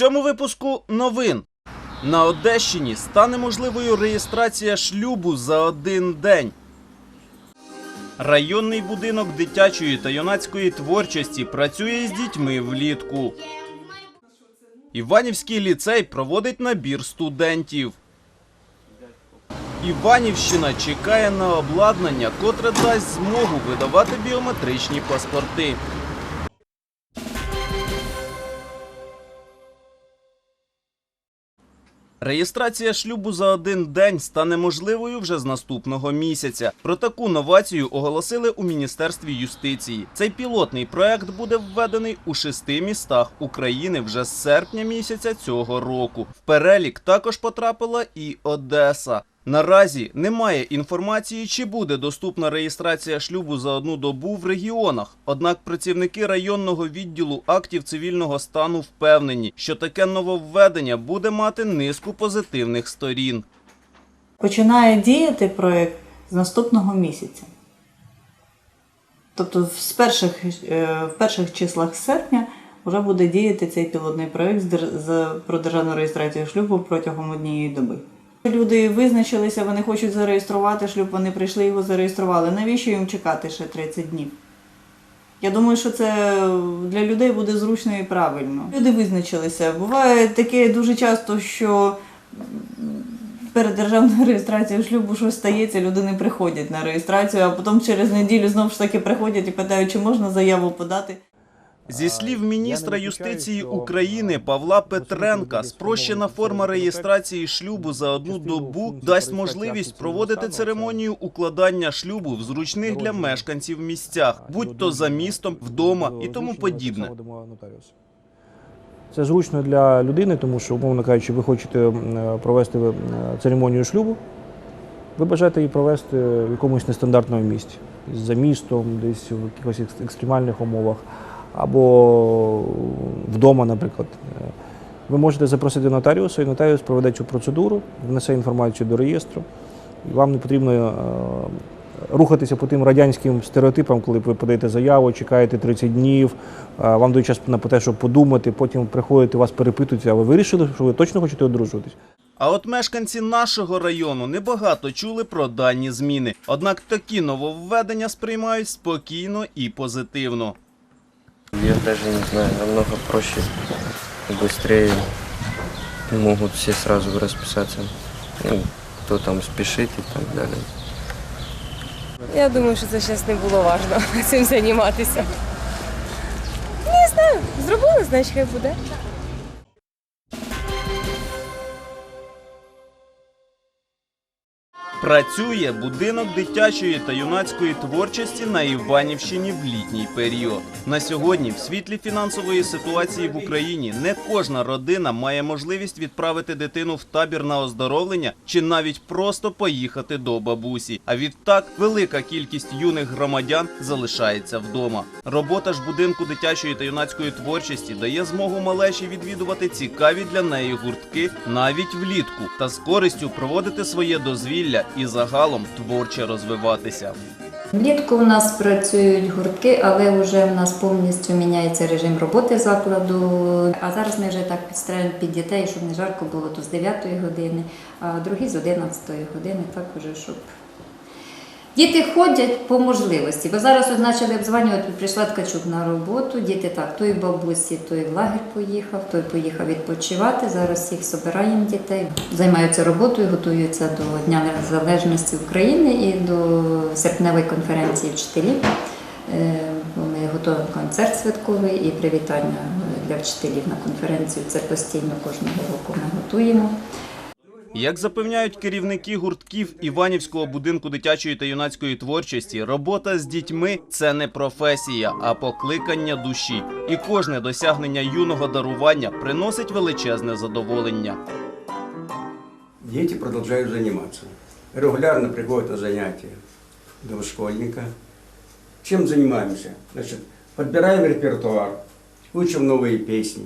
цьому випуску новин. На Одещині стане можливою реєстрація шлюбу за один день. Районний будинок дитячої та юнацької творчості працює з дітьми влітку. Іванівський ліцей проводить набір студентів. Іванівщина чекає на обладнання, котре дасть змогу видавати біометричні паспорти. Реєстрація шлюбу за один день стане можливою вже з наступного місяця. Про таку новацію оголосили у міністерстві юстиції. Цей пілотний проект буде введений у шести містах України вже з серпня місяця цього року. В перелік також потрапила і Одеса. Наразі немає інформації, чи буде доступна реєстрація шлюбу за одну добу в регіонах. Однак працівники районного відділу актів цивільного стану впевнені, що таке нововведення буде мати низку позитивних сторін. Починає діяти проєкт з наступного місяця. Тобто з перших, е, в перших числах серпня вже буде діяти цей пілотний проєкт про державну реєстрацію шлюбу протягом однієї доби. Люди визначилися, вони хочуть зареєструвати шлюб, вони прийшли його зареєстрували. Навіщо їм чекати ще 30 днів? Я думаю, що це для людей буде зручно і правильно. Люди визначилися. Буває таке дуже часто, що перед державною реєстрацією шлюбу щось стається, люди не приходять на реєстрацію, а потім через неділю знову ж таки приходять і питають, чи можна заяву подати. Зі слів міністра юстиції України Павла Петренка, спрощена форма реєстрації шлюбу за одну добу дасть можливість проводити церемонію укладання шлюбу в зручних для мешканців місцях, будь то за містом, вдома і тому подібне. Це зручно для людини, тому що, умовно кажучи, ви хочете е, провести е, церемонію шлюбу. Ви бажаєте її провести в якомусь нестандартному місці, за містом, десь в якихось екстремальних умовах, або вдома, наприклад. Ви можете запросити нотаріуса, і нотаріус проведе цю процедуру, внесе інформацію до реєстру. І вам не потрібно е, рухатися по тим радянським стереотипам, коли ви подаєте заяву, чекаєте 30 днів, е, вам дають час на те, щоб подумати, потім приходите, вас перепитують, а ви вирішили, що ви точно хочете одружуватись? А от мешканці нашого району небагато чули про дані зміни. Однак такі нововведення сприймають спокійно і позитивно. Я даже не знаю, намного проще быстрее могут все сразу расписаться. Ну, кто там спешит и так далее. Я думаю, що це зараз не було важливо цим займатися. Не знаю, зробили, значить хай буде. Працює будинок дитячої та юнацької творчості на Іванівщині в літній період. На сьогодні, в світлі фінансової ситуації в Україні, не кожна родина має можливість відправити дитину в табір на оздоровлення чи навіть просто поїхати до бабусі. А відтак велика кількість юних громадян залишається вдома. Робота ж будинку дитячої та юнацької творчості дає змогу малеші відвідувати цікаві для неї гуртки навіть влітку та з користю проводити своє дозвілля і загалом творче розвиватися. Влітку у нас працюють гуртки, але вже в нас повністю міняється режим роботи закладу. А зараз ми вже так підстрелюємо під дітей, щоб не жарко було, то з 9 години, а другі з 11 години, так уже, щоб. Діти ходять по можливості, бо зараз от почали обзванювати, прийшла Ткачук на роботу, діти так, той бабусі, той в лагерь поїхав, той поїхав відпочивати. Зараз всіх збираємо дітей, займаються роботою, готуються до Дня Незалежності України і до серпневої конференції вчителів. Е, Ми готуємо концерт святковий і привітання для вчителів на конференцію. Це постійно кожного року ми готуємо. Як запевняють керівники гуртків Іванівського будинку дитячої та юнацької творчості, робота з дітьми це не професія, а покликання душі. І кожне досягнення юного дарування приносить величезне задоволення. Дети продолжают заниматься. Регулярно приходят на занятия до школьника. Чем занимаемся? Значит, подбираем репертуар, учим новые песни.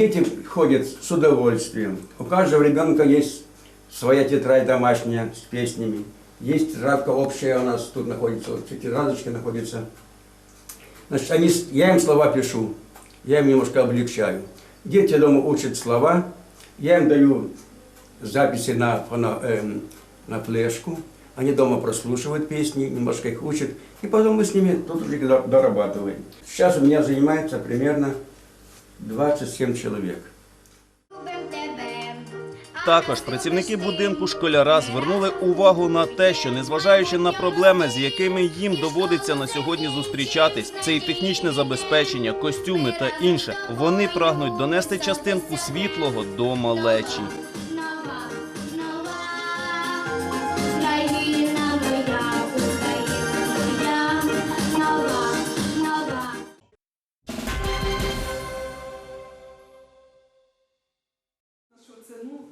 Дети ходят с удовольствием. У каждого ребенка есть своя тетрадь домашняя с песнями. Есть тетрадка общая у нас тут находится, вот тетрадочки находятся. Значит, они, я им слова пишу, я им немножко облегчаю. Дети дома учат слова, я им даю записи на, фоно- эм, на флешку, они дома прослушивают песни, немножко их учат, и потом мы с ними тут уже дор- дорабатываем. Сейчас у меня занимается примерно 27 чоловік. Також працівники будинку школяра звернули увагу на те, що незважаючи на проблеми, з якими їм доводиться на сьогодні зустрічатись, це і технічне забезпечення, костюми та інше, вони прагнуть донести частинку світлого до малечі.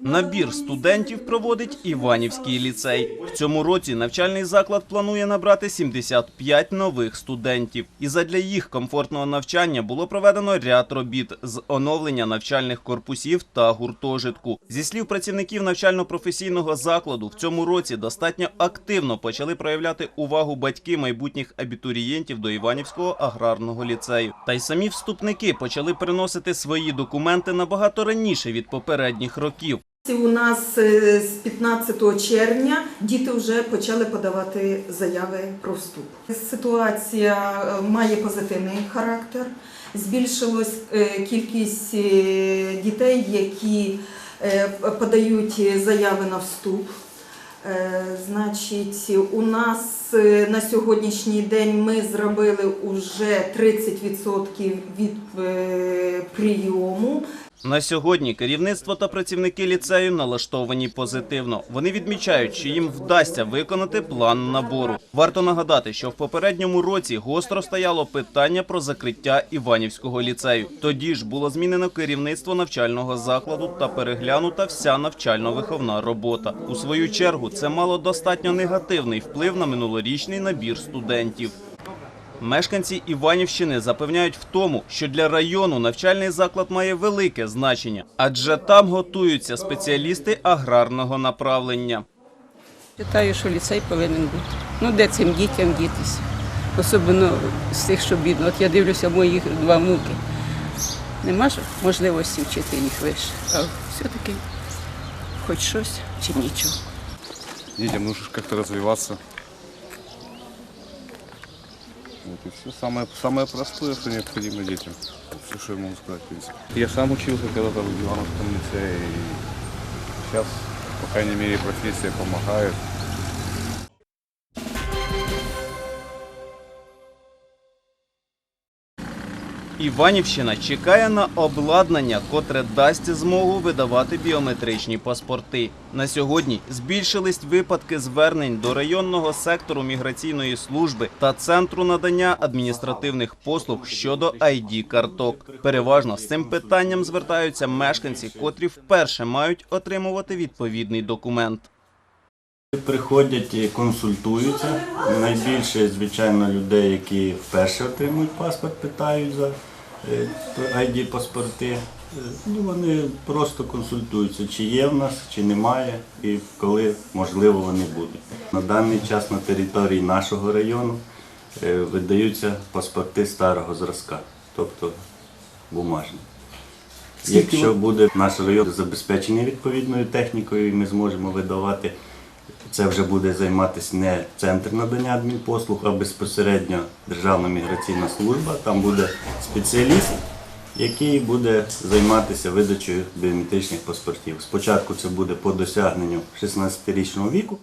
Набір студентів проводить Іванівський ліцей. В цьому році навчальний заклад планує набрати 75 нових студентів. І задля їх комфортного навчання було проведено ряд робіт з оновлення навчальних корпусів та гуртожитку. Зі слів працівників навчально-професійного закладу, в цьому році достатньо активно почали проявляти увагу батьки майбутніх абітурієнтів до Іванівського аграрного ліцею. Та й самі вступники почали приносити свої документи набагато раніше від попередніх років. У нас е, з 15 червня діти вже почали подавати заяви про вступ. Ситуація е, має позитивний характер. Збільшилась е, кількість дітей, які подають заяви на вступ. Значить, у нас на сьогоднішній день ми зробили вже 30% від прийому. На сьогодні керівництво та працівники ліцею налаштовані позитивно. Вони відмічають, що їм вдасться виконати план набору. Варто нагадати, що в попередньому році гостро стояло питання про закриття Іванівського ліцею. Тоді ж було змінено керівництво навчального закладу та переглянута вся навчально-виховна робота. У свою чергу це мало достатньо негативний вплив на минулорічний набір студентів. Мешканці Іванівщини запевняють в тому, що для району навчальний заклад має велике значення, адже там готуються спеціалісти аграрного направлення. Вважаю, що ліцей повинен бути. Ну, де цим дітям дітися? Особливо з тих, що бідно. От я дивлюся, моїх два внуки. Нема ж можливості вчити їх вище. А все-таки хоч щось чи нічого. Детям нужно ж как-то развиваться. Вот и все. Самое, самое простое, что необходимо детям. Все, что я могу сказать, в принципе. Я сам учился когда-то в Ивановском лицее, и сейчас, по крайней мере, профессия помогает. Іванівщина чекає на обладнання, котре дасть змогу видавати біометричні паспорти. На сьогодні збільшились випадки звернень до районного сектору міграційної служби та центру надання адміністративних послуг щодо id карток. Переважно з цим питанням звертаються мешканці, котрі вперше мають отримувати відповідний документ. Приходять і консультуються. Найбільше, звичайно, людей, які вперше отримують паспорт, питають за id паспорти. Е, Ну, вони просто консультуються, чи є в нас, чи немає, і коли можливо вони будуть. На даний час на території нашого району е, видаються паспорти старого зразка, тобто бумажні. Якщо буде наш район забезпечений відповідною технікою, ми зможемо видавати, це вже буде займатися не центр надання адмінпослуг, а безпосередньо Державна міграційна служба. Там буде спеціаліст, який буде займатися видачею біометричних паспортів. Спочатку це буде по досягненню 16-річного віку.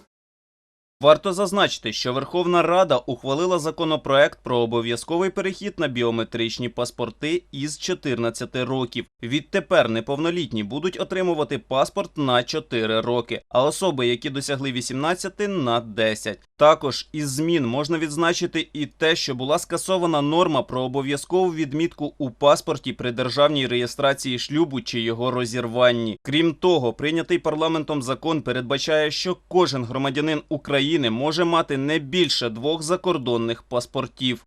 Варто зазначити, що Верховна Рада ухвалила законопроект про обов'язковий перехід на біометричні паспорти із 14 років. Відтепер неповнолітні будуть отримувати паспорт на 4 роки, а особи, які досягли 18 – на 10. Також із змін можна відзначити і те, що була скасована норма про обов'язкову відмітку у паспорті при державній реєстрації шлюбу чи його розірванні. Крім того, прийнятий парламентом закон передбачає, що кожен громадянин України може мати не більше двох закордонних паспортів.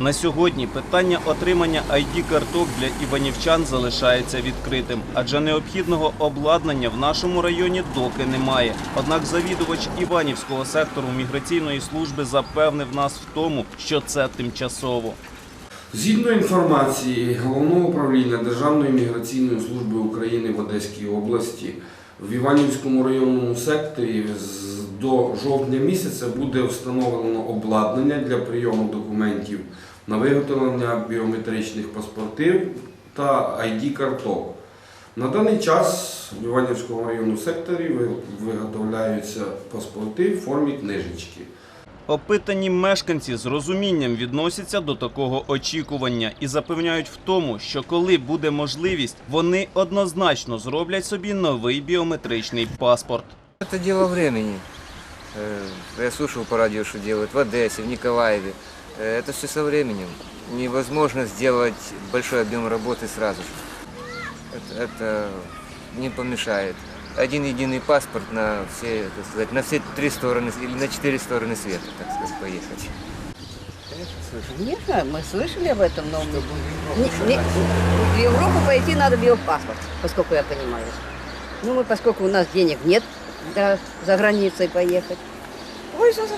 На сьогодні питання отримання ID-карток для іванівчан залишається відкритим, адже необхідного обладнання в нашому районі доки немає. Однак завідувач Іванівського сектору міграційної служби запевнив нас в тому, що це тимчасово. Згідно інформації Головного управління Державної міграційної служби України в Одеській області, в Іванівському районному секторі до жовтня місяця буде встановлено обладнання для прийому документів на виготовлення біометричних паспортів та ID-карток. На даний час в Іванівському районному секторі виготовляються паспорти в формі книжечки. Опитані мешканці з розумінням відносяться до такого очікування і запевняють в тому, що коли буде можливість, вони однозначно зроблять собі новий біометричний паспорт. Это дело времени. Э, Я слушал по радио, что делают в Одессе, в Николаеве. Э, Это все со временем. Невозможно сделать большой объем работы сразу же. Это, это не помешает. Один единый паспорт на все, так сказать, на все три стороны или на четыре стороны света, так сказать, поехать. Не знаю, мы слышали об этом, но не- не- в Европу пойти надо биопаспорт, поскольку я понимаю. Ну, мы, поскольку у нас денег нет да, за границей поехать, пользоваться